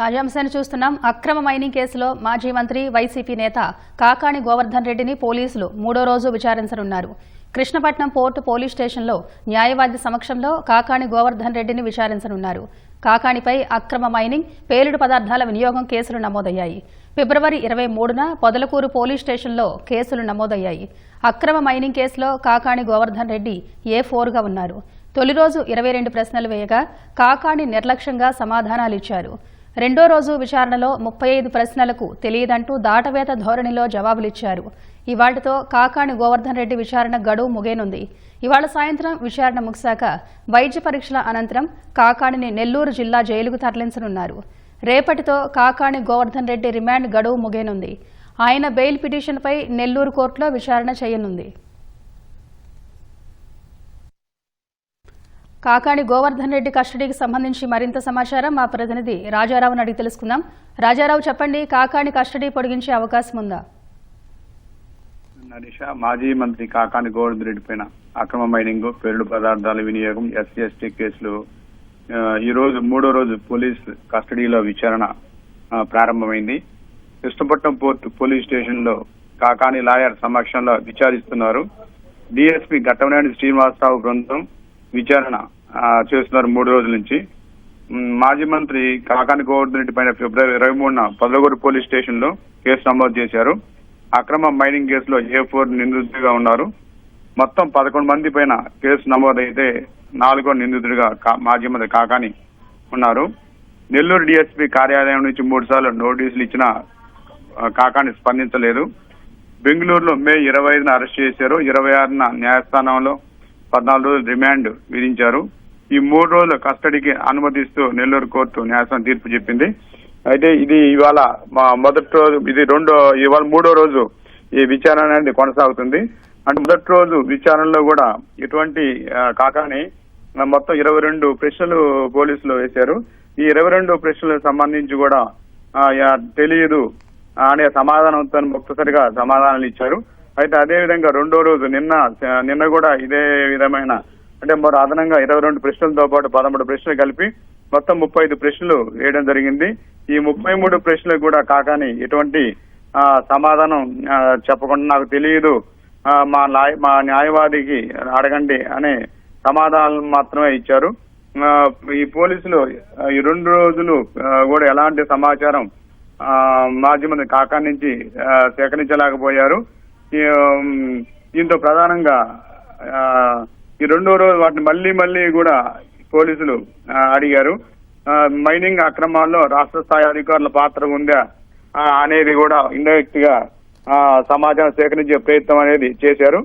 తాజాంశాన్ని చూస్తున్నాం. అక్రమ మైనింగ్ కేసులో మాజీ మంత్రి వైసీపీ నేత కాకాణి గోవర్ధన్ రెడ్డిని పోలీసులు మూడో రోజు విచారించనున్నారు. కృష్ణపట్నం పోర్టు పోలీస్ స్టేషన్లో న్యాయవాది సమక్షంలో కాకాణి గోవర్ధన్ రెడ్డిని విచారించనున్నారు. కాకాణిపై అక్రమ మైనింగ్ పేలుడు పదార్థాల వినియోగం కేసులు నమోదయ్యాయి. ఫిబ్రవరి ఇరవై మూడున పొదలకూరు పోలీస్ స్టేషన్లో కేసులు నమోదయ్యాయి. అక్రమ మైనింగ్ కేసులో కాకాణి గోవర్ధన్ రెడ్డి ఏ ఫోర్గా ఉన్నారు. తొలి రోజు ఇరవై రెండు ప్రశ్నలు వేయగా కాకాణి నిర్లక్ష్యంగా సమాధానాలిచ్చారు. రెండో రోజు విచారణలో ముప్పై ఐదు ప్రశ్నలకు తెలియదంటూ దాటవేత ధోరణిలో జవాబులిచ్చారు. ఇవాటితో కాకాణి గోవర్ధన్ రెడ్డి విచారణ గడువు ముగేనుంది ఇవాళ సాయంత్రం విచారణ ముగిశాక వైద్య పరీక్షల అనంతరం కాకాణిని నెల్లూరు జిల్లా జైలుకు తరలించనున్నారు. రేపటితో కాకాణి గోవర్ధన్ రెడ్డి రిమాండ్ గడువు ముగేనుంది ఆయన బెయిల్ పిటిషన్పై నెల్లూరు కోర్టులో విచారణ చేయనుంది. కాకాణి గోవర్ధన్ రెడ్డి కస్టడీకి సంబంధించి మరింత సమాచారం మా ప్రతినిధి రాజారావుని అడిగి తెలుసుకుందాం. రాజారావు చెప్పండి కాకాణి కస్టడీ పొడిగించే అవకాశం ఉందా? నరేష మాజీ మంత్రి కాకాని గోవర్ధన్ రెడ్డి పైన అక్రమ మైనింగ్ పేరుడు పదార్థాల వినియోగం ఎస్సీ ఎస్టీ కేసులు. ఈ రోజు మూడో రోజు పోలీస్ కస్టడీలో విచారణ ప్రారంభమైంది. కృష్ణపట్నం పోర్టు పోలీస్ స్టేషన్లో కాకాని లాయర్ సమక్షంలో విచారిస్తున్నారు. డిఎస్పీ ఘట్టమనేని శ్రీనివాసరావు బృందం విచారణ చేస్తున్నారు మూడు రోజుల నుంచి. మాజీ మంత్రి కాకాని గోవర్ధన్ రెడ్డి పైన ఫిబ్రవరి ఇరవై మూడున పదలగూరు పోలీస్ స్టేషన్లో కేసు నమోదు చేశారు. అక్రమ మైనింగ్ కేసులో ఏ ఫోర్ నిందితుడిగా ఉన్నారు. మొత్తం పదకొండు మంది పైన కేసు నమోదైతే నాలుగో నిందితుడిగా కా- మాజీ మంత్రి కాకాని ఉన్నారు. నెల్లూరు డిఎస్పీ కార్యాలయం నుంచి మూడు సార్లు నోటీసులు ఇచ్చిన కాకాని స్పందించలేదు. బెంగళూరులో మే ఇరవై ఐదున అరెస్ట్ చేశారు. ఇరవై ఆరున న్యాయస్థానంలో పద్నాలుగు రోజులు రిమాండ్ విధించారు. ఈ మూడు రోజుల కస్టడీకి అనుమతిస్తూ నెల్లూరు కోర్టు న్యాయస్థానం తీర్పు చెప్పింది. అయితే ఇది ఇవాళ మా మొదటి రోజు ఇది రెండో ఇవాళ మూడో రోజు ఈ విచారణ అనేది కొనసాగుతుంది. అంటే మొదటి రోజు విచారణలో కూడా ఇటువంటి కాకాని మొత్తం ఇరవై రెండు ప్రశ్నలు పోలీసులు వేశారు. ఈ ఇరవై రెండు ప్రశ్నలకు సంబంధించి కూడా తెలియదు. అనే సమాధానం ఒక్కసారిగా సమాధానాలు ఇచ్చారు. అయితే అదే విధంగా రెండో రోజు నిన్న నిన్న కూడా ఇదే విధమైన అంటే మరో అదనంగా ఇరవై రెండు ప్రశ్నలతో పాటు పదమూడు ప్రశ్నలు కలిపి మొత్తం ముప్పై ఐదు ప్రశ్నలు వేయడం జరిగింది. ఈ ముప్పై మూడు ప్రశ్నలు కూడా కాకాని ఎటువంటి సమాధానం చెప్పకుండా నాకు తెలియదు. మా న్యాయ మా న్యాయవాదికి అడగండి అనే సమాధానం మాత్రమే ఇచ్చారు. ఈ పోలీసులు ఈ రెండు రోజులు కూడా ఎలాంటి సమాచారం మాధ్యమం కాకా నుంచి సేకరించలేకపోయారు. దీంతో ప్రధానంగా ఈ రెండో రోజు వాటిని మళ్ళీ మళ్ళీ కూడా పోలీసులు అడిగారు. మైనింగ్ అక్రమాల్లో రాష్ట్ర స్థాయి అధికారుల పాత్ర ఉందా అనేది కూడా ఇండైరెక్ట్గా సమాచారం సేకరించే ప్రయత్నం అనేది చేశారు.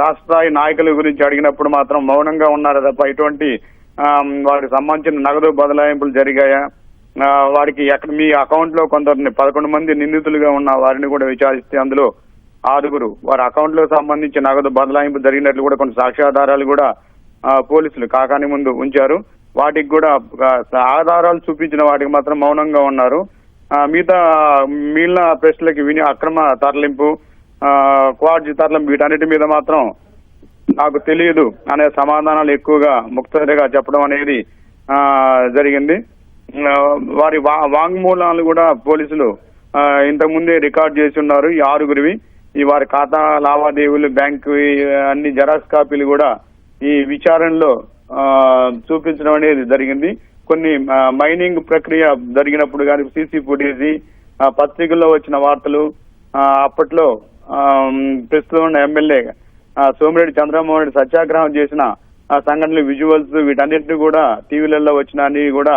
రాష్ట్ర స్థాయి నాయకుల గురించి అడిగినప్పుడు మాత్రం మౌనంగా ఉన్నారు తప్ప ఇటువంటి వారికి సంబంధించిన నగదు బదలాయింపులు జరిగాయా? వారికి ఎక్కడ మీ అకౌంట్లో కొందరిని పదకొండు మంది నిందితులుగా ఉన్న వారిని కూడా విచారిస్తే అందులో ఆరుగురు. వారి అకౌంట్లో సంబంధించి నగదు బదలాయింపు జరిగినట్లు కూడా కొన్ని సాక్ష్యాధారాలు కూడా పోలీసులు కాకాని ముందు ఉంచారు. వాటికి కూడా ఆధారాలు చూపించిన వాటికి మాత్రం మౌనంగా ఉన్నారు. మిగతా మిగిలిన ప్రశ్నలకి విని అక్రమ తరలింపు క్వాడ్జి తరలింపు వీటన్నిటి మీద మాత్రం నాకు తెలియదు అనే సమాధానాలు ఎక్కువగా ముక్తరిగా చెప్పడం అనేది జరిగింది. వారి వా- వాంగ్మూలాలు కూడా పోలీసులు ఇంతకుముందే రికార్డ్ చేసి ఉన్నారు ఈ ఆరుగురివి. ఈ వారి ఖాతా లావాదేవీలు బ్యాంకు అన్ని జెరాక్స్ కాపీలు కూడా ఈ విచారణలో చూపించడం అనేది జరిగింది. కొన్ని మైనింగ్ ప్రక్రియ జరిగినప్పుడు కానీ సీసీ ఫుటేజ్ పత్రికల్లో వచ్చిన వార్తలు అప్పట్లో ప్రస్తుతం ఉన్న ఎమ్మెల్యే సోమిరెడ్డి చంద్రమోహన్ రెడ్డి సత్యాగ్రహం చేసిన సంఘటనలు విజువల్స్ వీటన్నిటిని కూడా టీవీలలో వచ్చిన అన్ని కూడా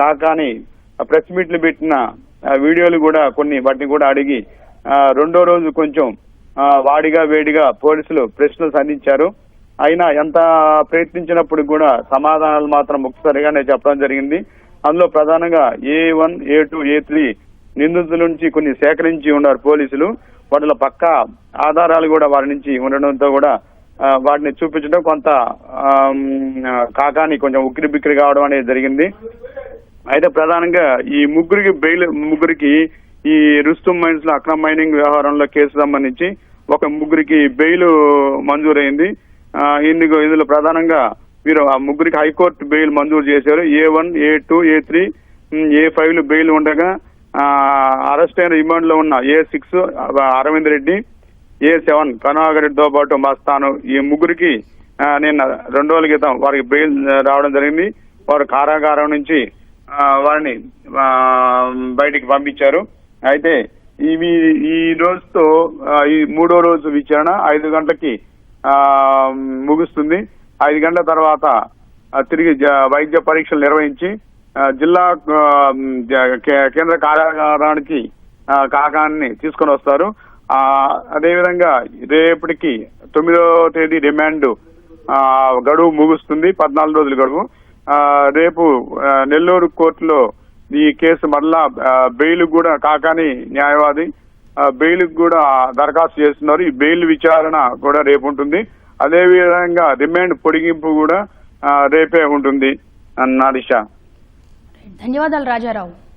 కాకాని ప్రెస్ మీట్లు పెట్టిన వీడియోలు కూడా కొన్ని వాటిని కూడా అడిగి రెండో రోజు కొంచెం వాడిగా వేడిగా పోలీసులు ప్రశ్నలు సంధించారు. అయినా ఎంత ప్రయత్నించినప్పుడు కూడా సమాధానాలు మాత్రం ఒక్కసారిగానే చెప్పడం జరిగింది. అందులో ప్రధానంగా A one A two A three నిందితుల నుంచి కొన్ని సేకరించి ఉన్నారు పోలీసులు. వాటిలో పక్క ఆధారాలు కూడా వారి నుంచి ఉండడంతో కూడా వాటిని చూపించడం కొంత కాకాని కొంచెం ఉక్కిరి బిక్కిరి కావడం అనేది జరిగింది. అయితే ప్రధానంగా ఈ ముగ్గురికి బెయిల్ ముగ్గురికి ఈ రుస్తుం మైన్స్లో అక్రమ మైనింగ్ వ్యవహారంలో కేసు సంబంధించి ఒక ముగ్గురికి బెయిల్ మంజూరైంది. ఇందుకు ఇందులో ప్రధానంగా వీరు ఆ ముగ్గురికి హైకోర్టు బెయిల్ మంజూరు చేశారు. A one A two A three A ఫైవ్లు bail ఉండగా అరెస్ట్ అయిన రిమాండ్లో ఉన్న A six Arvind Reddy A seven కరుణాకరెడ్డితో పాటు మస్తాను ఈ ముగ్గురికి నిన్న రెండు రోజుల క్రితం వారికి బెయిల్ రావడం జరిగింది. వారు కారాగారం నుంచి వారిని బయటికి పంపించారు. అయితే ఇవి ఈ రోజుతో ఈ మూడో రోజు విచారణ ఐదు గంటలకి ముగుస్తుంది. ఐదు గంటల తర్వాత తిరిగి జ- వైద్య పరీక్షలు నిర్వహించి జిల్లా కేంద్ర కార్యాగారానికి కాకాన్ని తీసుకొని వస్తారు. అదేవిధంగా రేపటికి తొమ్మిదో తేదీ రిమాండ్ గడువు ముగుస్తుంది. పద్నాలుగు రోజుల గడువు. రేపు నెల్లూరు కోర్టులో ఈ కేసు మరలా బెయిల్ కూడా కాకాని న్యాయవాది బెయిల్ కూడా దరఖాస్తు చేస్తున్నారు. ఈ బెయిల్ విచారణ కూడా రేపు ఉంటుంది. అదే విధంగా రిమాండ్ పొడిగింపు కూడా రేపే ఉంటుంది. అన్న ధన్యవాదాలు రాజారావు.